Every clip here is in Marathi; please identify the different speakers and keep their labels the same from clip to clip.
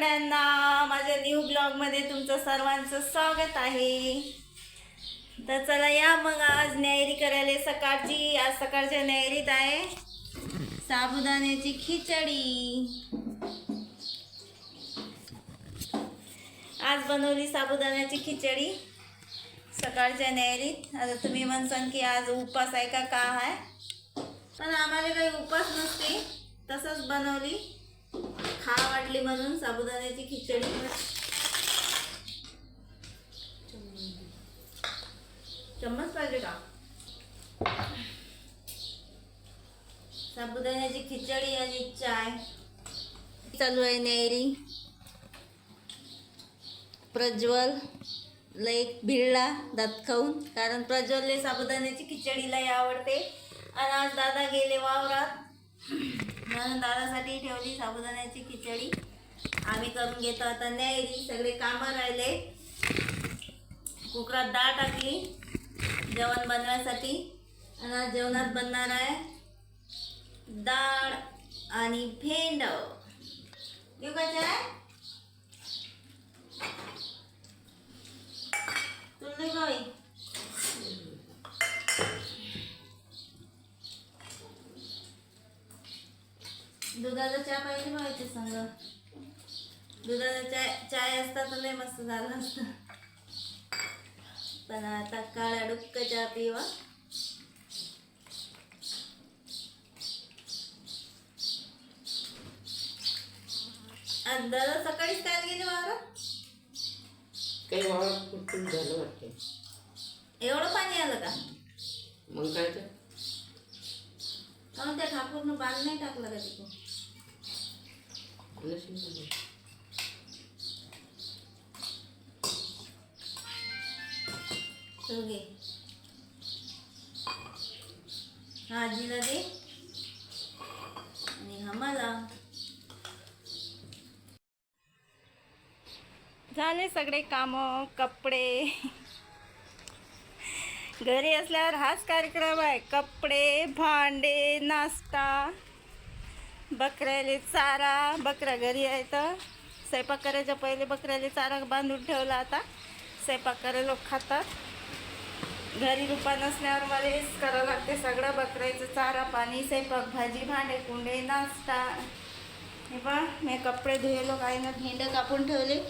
Speaker 1: सगळ्यांना माझ्या न्यू ब्लॉगमध्ये तुमचं सर्वांचं स्वागत आहे. तर चला या मग आज न्यायरी करायला सकाळची आज सकाळच्या न्यायरीत आहे साबुदाण्याची खिचडी. आज बनवली साबुदाण्याची खिचडी सकाळच्या न्यायरीत. आता तुम्ही म्हणसान की आज उपास आहे का का आहे? पण आम्हाला काही उपास नसते. तसंच बनवली. खा वाटली म्हणून साबुदाण्याची खिचडी. चम्मच पाहिजे का? साबुदाण्याची खिचडी आणि चाय. चालू आहे नेरी प्रज्वल लय भिडला दात खाऊन. कारण प्रज्वलले साबुदाण्याची खिचडी लय आवडते. आणि आज दादा गेले वावरात. म्हणून दादासाठी ठेवली साबुदाण्याची खिचडी. आम्ही करून घेतो आता न्यायरी सगळे कामं राहिले. कुकरात डाळ टाकली जेवण बनवण्यासाठी आणि जेवणात बनणार आहे डाळ आणि भेंड. येऊ का चाय तुला नाही दुधाचा चहा पाहिजे माहिती संग? दुधाचा चाय चाय असता तर लय मस्त झालं असतं. पण आता काळा डुक्क चहा पिवा. दादा सकाळीच काय गेले वावरात?
Speaker 2: काही वावरात कुठून झालं वाटते?
Speaker 1: एवढं पाणी आलं का?
Speaker 2: मग काय तर.
Speaker 1: काहून त्या ठाकूरनं बाल नाही टाकलं का तिकडून घे हा आजीला दे. आणि हा मला. झाले सगळे काम कपडे. घरी असल्यावर हाच कार्यक्रम आहे. कपडे भांडे नाश्ता. बकऱ्याले चारा बकऱ्या घरी आहे तर स्वयंपाक करायच्या पहिले बकऱ्याले चारा बांधून ठेवला आता. स्वयंपाक करायला लोक खातात. घरी रुपा नसल्यावर मला हेच करावं लागते. सगळं बकऱ्याचं चारा पाणी स्वयंपाक भाजी भांडे कुंडे नाश्ता. हे पहा मी कपडे धुयलो काही ना भेंड कापून ठेवले.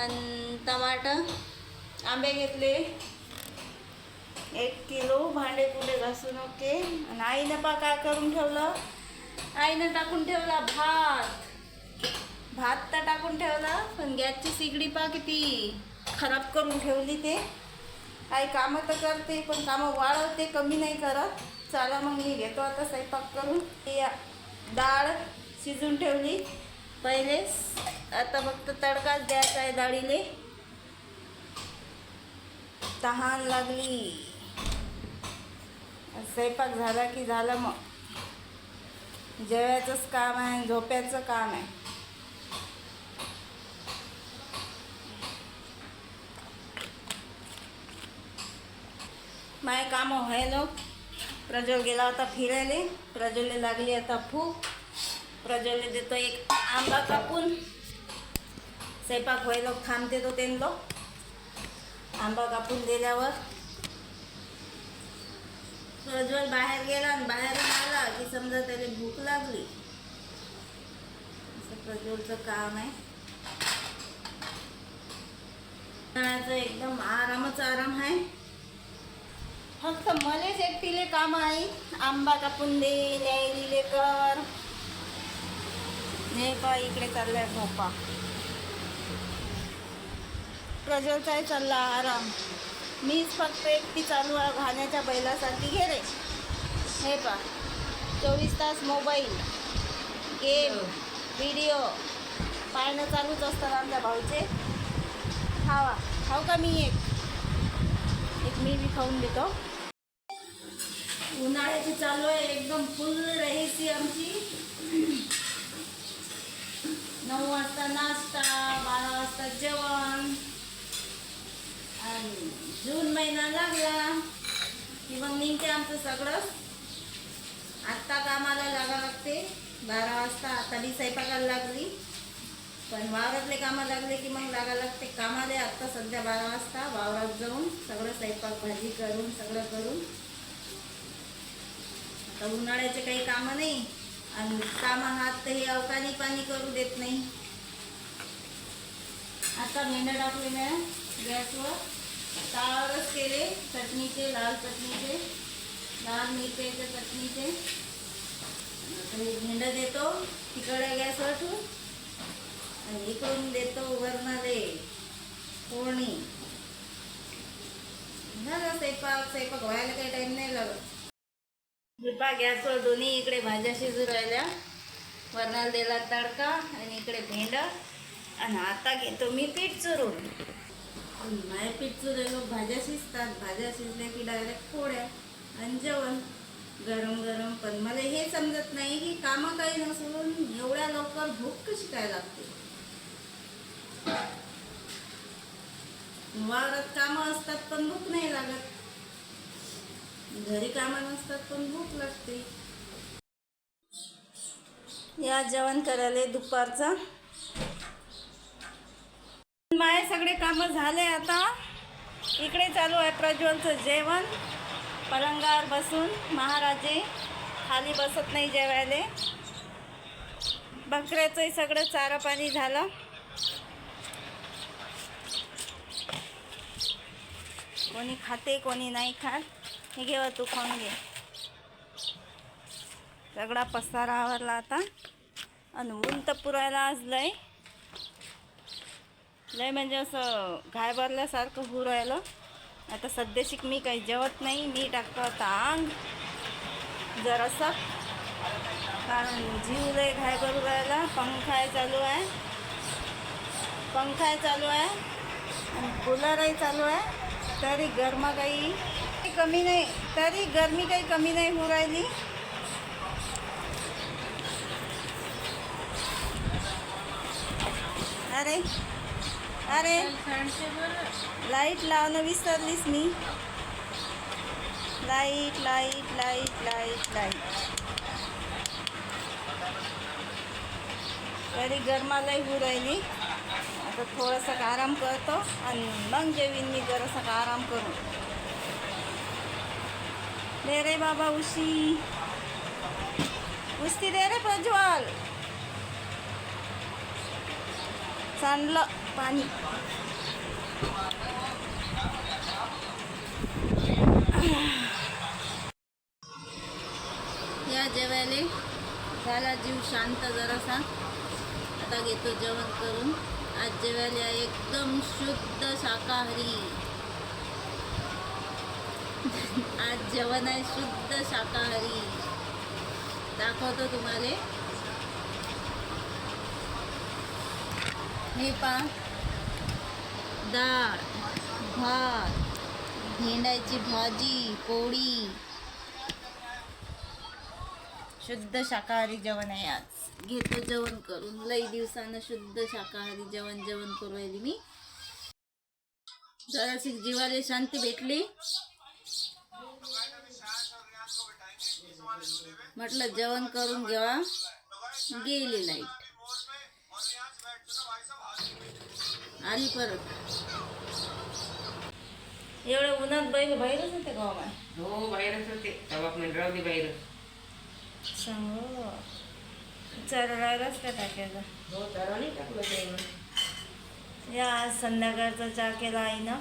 Speaker 1: आणि टमाटर आंबे घेतले. एक किलो भांडे कुंडे घासून ओके. आणि आईनं पा काय करून ठेवलं. आईनं टाकून ठेवला भात. भात तर टाकून ठेवला पण गॅसची सिगडी पा किती. खराब करून ठेवली ते. आई कामं तर करते पण कामं वाढवते कमी नाही करत. चला मग मी घेतो आता स्वयंपाक करून. डाळ शिजून ठेवली. पहिलेच आता फक्त तडकाच द्यायचा आहे डाळीले. तहान लागली. स्वयंपाक झाला की झालं मग. जेवायचंच काम आहे झोप्याचं काम आहे. माय काम व्हायलो. प्रज्वल गेला होता फिरायला. प्रज्वलले लागली आता फू प्रज्वलले देतो एक आंबा कापून. स्वयंपाक व्हायलो थांबते तो त्यांना. आंबा कापून दिल्यावर प्रज्वल बाहेर गेला आणि बाहेरून आला की समजा त्याला भूक लागली. असं प्रज्वलचं काम आहे. उन्हाळ्याचं एकदम आरामच आराम आहे. फक्त मलेच एकटीले काम आहे. आंबा कापून दे न्यायलीले कर. नाही का इकडे चाललाय झोपा प्रज्वलचाही चालला आराम. मीच फक्त एकटी चालू आहे घाण्याच्या बैलासारखी गेले हे पा चोवीस तास मोबाईल गेम व्हिडिओ पाहणं चालूच असतात आमच्या भाऊचे. खावा. खाऊ का मी एक? एक मी बी खाऊन देतो. उन्हाळ्याची चालू आहे. एकदम फुल रहीची आमची. नऊ वाजता नाश्ता बारा वाजता जेवण. आणि जून महिना लागला. की मग निघते आमचं सगळं. आत्ता कामाला लागा लागते. बारा वाजता आता बी स्वयंपाकाला लागली. पण वावरातले कामं लागले की मग लागा लागते. कामाला आत्ता सध्या बारा वाजता. वावरात जाऊन सगळं स्वयंपाक भाजी करून सगळं करून. आता उन्हाळ्याचे काही कामं नाही. आणि कामं हात तर हे अवकाळी पाणी करू देत नाही. आता मेंढ्या टाकले ना गॅसवर. तावरच केले चटणीचे लाल चटणीचे लाल मिरच्याचे चटणीचे. भेंड देतो तिकडे गॅसवर ठेवून. आणि इकडून देतो वरणाले फोडणी. झालं स्वयंपाक स्वयंपाक व्हायला काही टाईम नाही लागत. कृपा गॅसवर दोन्ही इकडे भाज्या शिजू राहिल्या. वरणाला दिला तडका आणि इकडे भेंड. आणि आता घेतो मी पीठ चुरून. माय पीठ लोक भाज्या शिजतात. भाज्या शिजल्या की डायरेक्ट पोळ्या आणि जेवण गरम गरम. पण मला हे समजत नाही की कामं काही नसून एवढ्या लवकर भूक कशी काय लागते? वावरात कामं असतात पण भूक नाही लागत. घरी कामं नसतात पण भूक लागते. या जेवण करायला दुपारचा माझे सगळे कामं झाले आता. इकडे चालू आहे प्रज्वलचं जेवण. पलंगावर बसून महाराजे खाली बसत नाही जेवायला. बकऱ्याचंही सगळं चारा पाणी झालं. कोणी खाते कोणी नाही खात. हे घेवा तू खाऊन घे. सगळा पसारा आवरला आता. आणि ऊन तर पुरायला आज लय. लय म्हणजे असं घाय भरल्यासारखं होऊ राहिलं. आता सध्याशिक मी काही जेवत नाही मी टाकतो आता अंग जरासा. कारण जीव लय घाय भरू राहिला. पंखाय चालू आहे. पंखाय चालू आहे. आणि कूलरही चालू आहे. तरी गरमा काही काही कमी नाही. तरी गरमी काही कमी नाही होऊ राहिली. अरे. अरे लाइट लावणं विसरलीस मी. Light light light light light. तरी गरमालाही होऊ राहिली. आता थोडंसं आराम करतो आणि मग जेवीन मी जरासा आराम करू. दे रे बाबा उशी. उस्ती दे रे प्रज्वल. सांडलं पाणी. या जेवायला. झाला जीव शांत जरासा. आता घेतो जेवण करून. आज जेवायला एकदम शुद्ध शाकाहारी. आज जेवण आहे शुद्ध शाकाहारी. दाखवतो तुम्हाला. हे पा डाळ भात भेंड्याची भाजी पोळी. शुद्ध शाकाहारी जेवण आहे आज. घेतो जेवण करून. लई दिवसानं शुद्ध शाकाहारी जेवण जेवण करू राहिली मी. जराशी जीवाला शांती भेटली. म्हटलं जेवण करून घेवा. गेली लाइट आली परत. एवढं उन्हात बैल बाहेरच होते गावाला
Speaker 2: हो बाहेरच होते. आपण राहू दे बाहेर.
Speaker 1: सांगू चरायलाच का टाकायला
Speaker 2: हो तर नाही टाकलं
Speaker 1: या आज संध्याकाळचा चहा केला आईनं.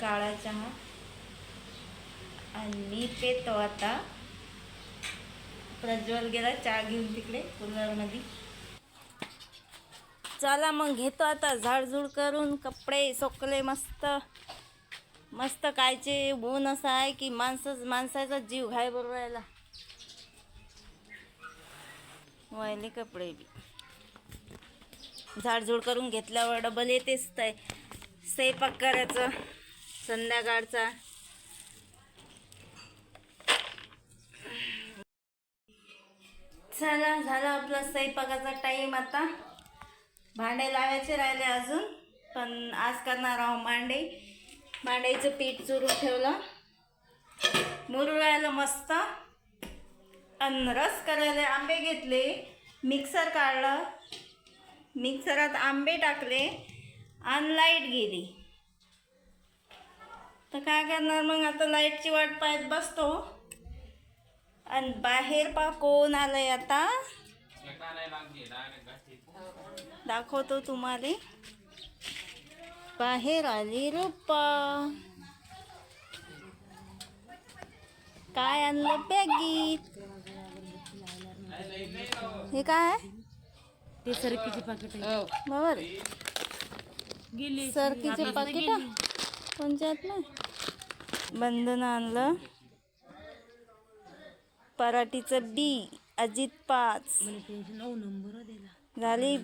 Speaker 1: काळा चहा. आणि मी पेतो आता. प्रज्वल गेला चहा घेऊन तिकडे कूलरमध्ये चला मग घेतो आता झाडझूड करून कपडे सोकले मस्त. मस्त कायचे ऊन असं आहे की माणसं माणसाचा जीव घाय बरोबर राहिला कपडे बी. झाडझूड करून घेतल्यावर डबल येतेच ते. स्वयंपाक करायचं संध्याकाळचा. चला झाला आपला स्वयंपाकाचा टाईम आता. भांडे लावायचे राहिले अजून पण आज करणार आहोत मांडे मांड्याचं पीठ चुरून ठेवलं. मुरू राहिलं मस्त आणि रस करायला आंबे घेतले. मिक्सर काढलं. मिक्सरात आंबे टाकले आणि लाइट गेली. तर काय करणार मग? आता लाईटची वाट पाहत बसतो. आणि बाहेर पा कोण आलं आहे आता. दाखवतो तुम्हाला. बाहेर आली रुपा. काय आणलं बॅगीत हे काय?
Speaker 2: ते सरकीचे पाकिट आहे
Speaker 1: बरोबर
Speaker 2: गेली.
Speaker 1: सरकीचे पाकिट कोणच्यात नाही बंधन आणलं. पराठीचं बी. अजित पाच. झाली.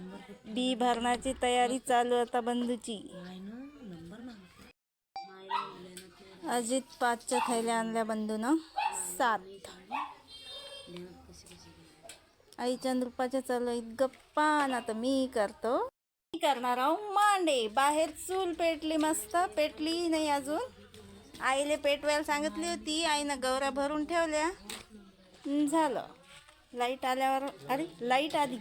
Speaker 1: बी भरण्याची तयारी चालू आता बंधूची. अजित पाचच्या थैल्या आणल्या बंधूनं. सात. आईच्या नृपाच्या चालू आहेत. गप्पा. आता मी करतो. मी करणार आहो मांडे. बाहेर चूल पेटली मस्त. पेटली नाही अजून. आईले पेटवायला सांगितली होती. आईनं गौऱ्या भरून ठेवल्या. झालं. लाइट आल्यावर अरे लाइट आली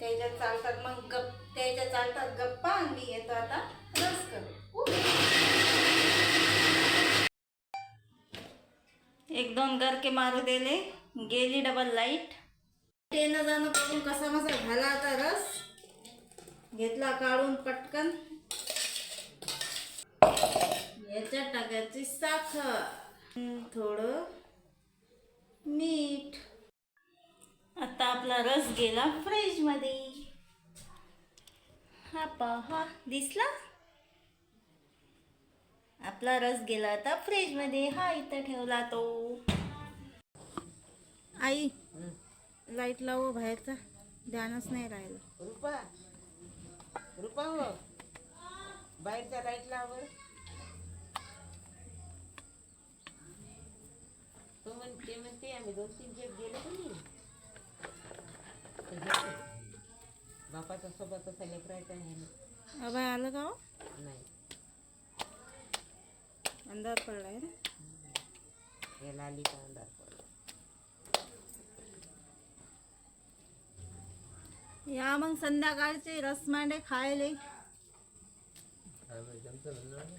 Speaker 1: त्याच्यात चालतात मग गप त्याच्यात चालतात गप्पा आणि येतो आता रस एक दोन गरके मारू दिले गेली डबल लाइट येणं जाणं करून कसा मसा झाला आता रस? घेतला काढून पटकन. याच्यात टाकायची साखर. थोडं मीठ. आता आपला रस गेला फ्रीजमध्ये. हा पहा दिसला? आपला रस गेला आता फ्रीजमध्ये. हा इथं ठेवला तो. आई लाइट लावू हो बाहेरचा. ध्यानच नाही राहिलं.
Speaker 3: रुपा रुपा हो. बाहेरचा लाइट लाव तो म्हणते म्हणते आम्ही दोन तीन गेलो सोबत असा लेकरायचा आहे
Speaker 1: आलं का हो?
Speaker 3: नाही.
Speaker 1: अंधार पडलाय ना?
Speaker 3: याला आली का अंधार पडला?
Speaker 1: या मग संध्याकाळचे रसमांडे खायले.
Speaker 3: म्हणे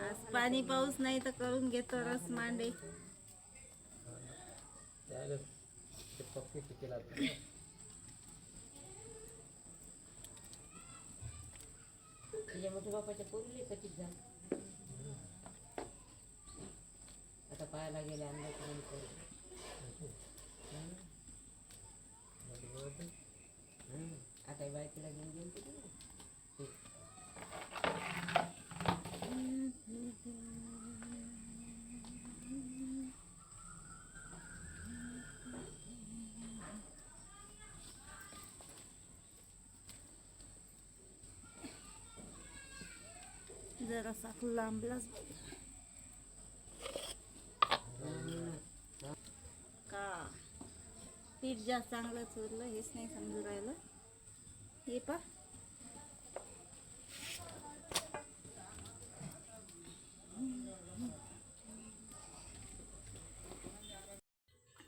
Speaker 1: आज पाणी पाऊस नाही तर करून घेतो रसमांडे
Speaker 3: तुझ्या मोठ्या बापाच्या पोरीले कधीच झालं आता पाहायला गेले अंदाज म्हणे पोरं. हम्म. हम्म. आता बायकोला घेऊन गेली होती ना. ते.
Speaker 1: जरासा लांबलाच. का? पीठ जास्त चांगलं चोरलं हेच नाही समजू राहिलं. हे पा.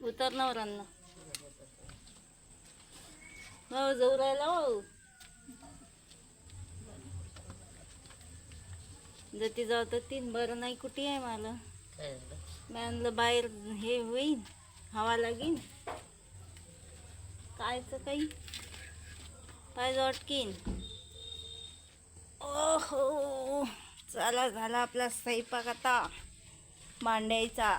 Speaker 1: उतरणार अन्न हो जाऊ राहिला हो जती जाऊ तर तीन बरं नाही कुठे आहे मला? मी आणलं बाहेर हे होईन हवा लागीन. कायचं काही? पाय अटकीन ओहो चला झाला आपला स्वयंपाक आता मांडायचा.